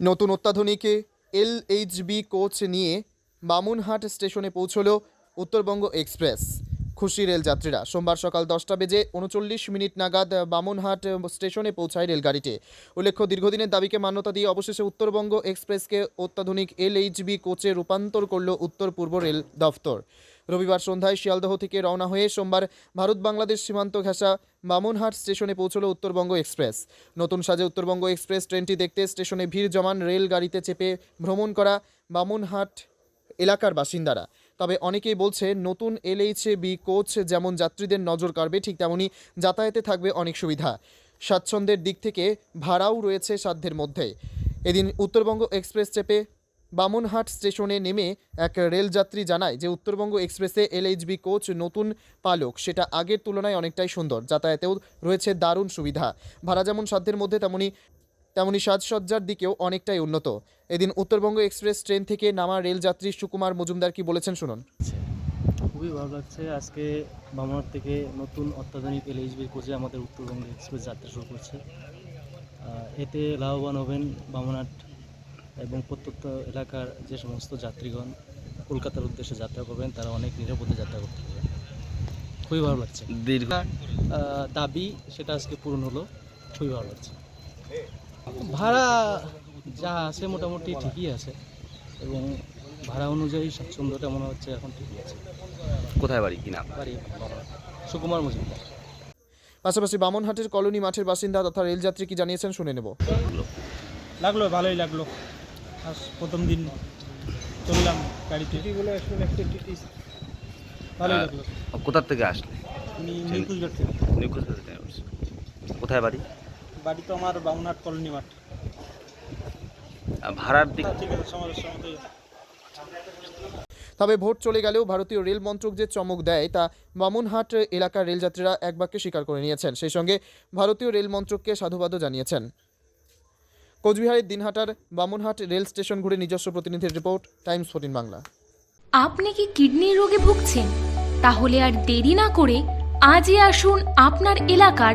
নতুন অত্যাধুনিক LHB coach নিয়ে বামুনহাট স্টেশনে পৌঁছল উত্তরবঙ্গ এক্সপ্রেস। খুশি রেলযাত্রীরা সোমবার সকাল দশটা বেজে উনচল্লিশ মিনিট নাগাদ বামুনহাট স্টেশনে পৌঁছায় রেলগাড়িটি। উল্লেখ্য, দীর্ঘদিনের দাবিকে মান্যতা দিয়ে অবশেষে উত্তরবঙ্গ এক্সপ্রেসকে অত্যাধুনিক এলএইচবি কোচে রূপান্তর করল উত্তর পূর্ব রেল দফতর। রবিবার সন্ধ্যায় শিয়ালদহ থেকে রওনা হয়ে সোমবার ভারত বাংলাদেশ সীমান্ত ঘেঁষা বামুনহাট স্টেশনে পৌঁছল উত্তরবঙ্গ এক্সপ্রেস। নতুন সাজে উত্তরবঙ্গ এক্সপ্রেস ট্রেনটি দেখতে স্টেশনে ভিড় জমান রেলগাড়িতে চেপে ভ্রমণ করা বামুনহাট এলাকার বাসিন্দারা। তবে অনেকেই বলছে নতুন এলএইচএ বি কোচ যেমন যাত্রীদের নজর কাড়বে, ঠিক তেমনই যাতায়াতে থাকবে অনেক সুবিধা। স্বাচ্ছন্দ্যের দিক থেকে ভাড়াও রয়েছে সাধ্যের মধ্যে। এদিন উত্তরবঙ্গ এক্সপ্রেস চেপে বামনহাট স্টেশনে নেমে এক রেলযাত্রী জানায় যে উত্তরবঙ্গ এক্সপ্রেসে এলএইচবি কোচ নতুন পালক, সেটা আগের তুলনায় অনেকটাই সুন্দর। যাতায়াতেও রয়েছে দারুণ সুবিধা। ভাড়া যেমন সাধ্যের মধ্যে তেমনি তেমনি সাজসজ্জার দিকেও অনেকটাই উন্নত। এদিন উত্তরবঙ্গ এক্সপ্রেস ট্রেন থেকে নামা রেলযাত্রী সুকুমার মজুমদার কি বলেছেন শুনুন। খুবই ভালো লাগছে। আজকে বামনার থেকে নতুন অত্যাধুনিক এলএইচবির কোচে আমাদের উত্তরবঙ্গ এক্সপ্রেস যাত্রা শুরু করছে। এতে লাভবান হবেন বামনাট এবং প্রত্যন্ত এলাকার যে সমস্ত যাত্রীগণ কলকাতার উদ্দেশ্যে যাত্রা করবেন তারা অনেক নিরাপদে যাত্রা করতে পারবেন। খুবই ভালো লাগছে। দীর্ঘ। দাবি সেটা আজকে পূরণ হলো। খুবই ভালো লাগছে। ভাড়া যা আছে মোটামুটি ঠিকই আছে এবং ভাড়া অনুযায়ী স্বাচ্ছন্দ্যটা মনে হচ্ছে এখন ঠিকই আছে। কোথায় বাড়ি? কি নাম? বাড়ি সুকুমার মজুমদার। পাশাপাশি বামনহাটের কলোনি মাঠের বাসিন্দা তথা রেলযাত্রী কি জানিয়েছেন শুনে নেব। লাগল ভালোই লাগল। আজ প্রথম দিন চললাম গাড়িতে। ভালোই লাগল। কোথার থেকে আসলে আমি থেকে। নিখোঁজ থেকে আসলে। কোথায় বাড়ি? বাড়ি তো আমার বামুনহাট কলোনি মাঠ। ভাড়ার দিক ঠিক আছে সমস্যার মতো তবে ভোট চলে গেলেও ভারতীয় রেল মন্ত্রক যে চমক দেয় তা বামনহাট এলাকার রেলযাত্রীরা এক বাক্যে স্বীকার করে নিয়েছেন। সেই সঙ্গে ভারতীয় রেল মন্ত্রককে সাধুবাদও জানিয়েছেন। কোচবিহারের দিনহাটার বামনহাট রেল স্টেশন ঘুরে নিজস্ব প্রতিনিধির রিপোর্ট টাইমস ফোর্টিন বাংলা। আপনি কি কিডনির রোগে ভুগছেন? তাহলে আর দেরি না করে আজই আসুন আপনার এলাকার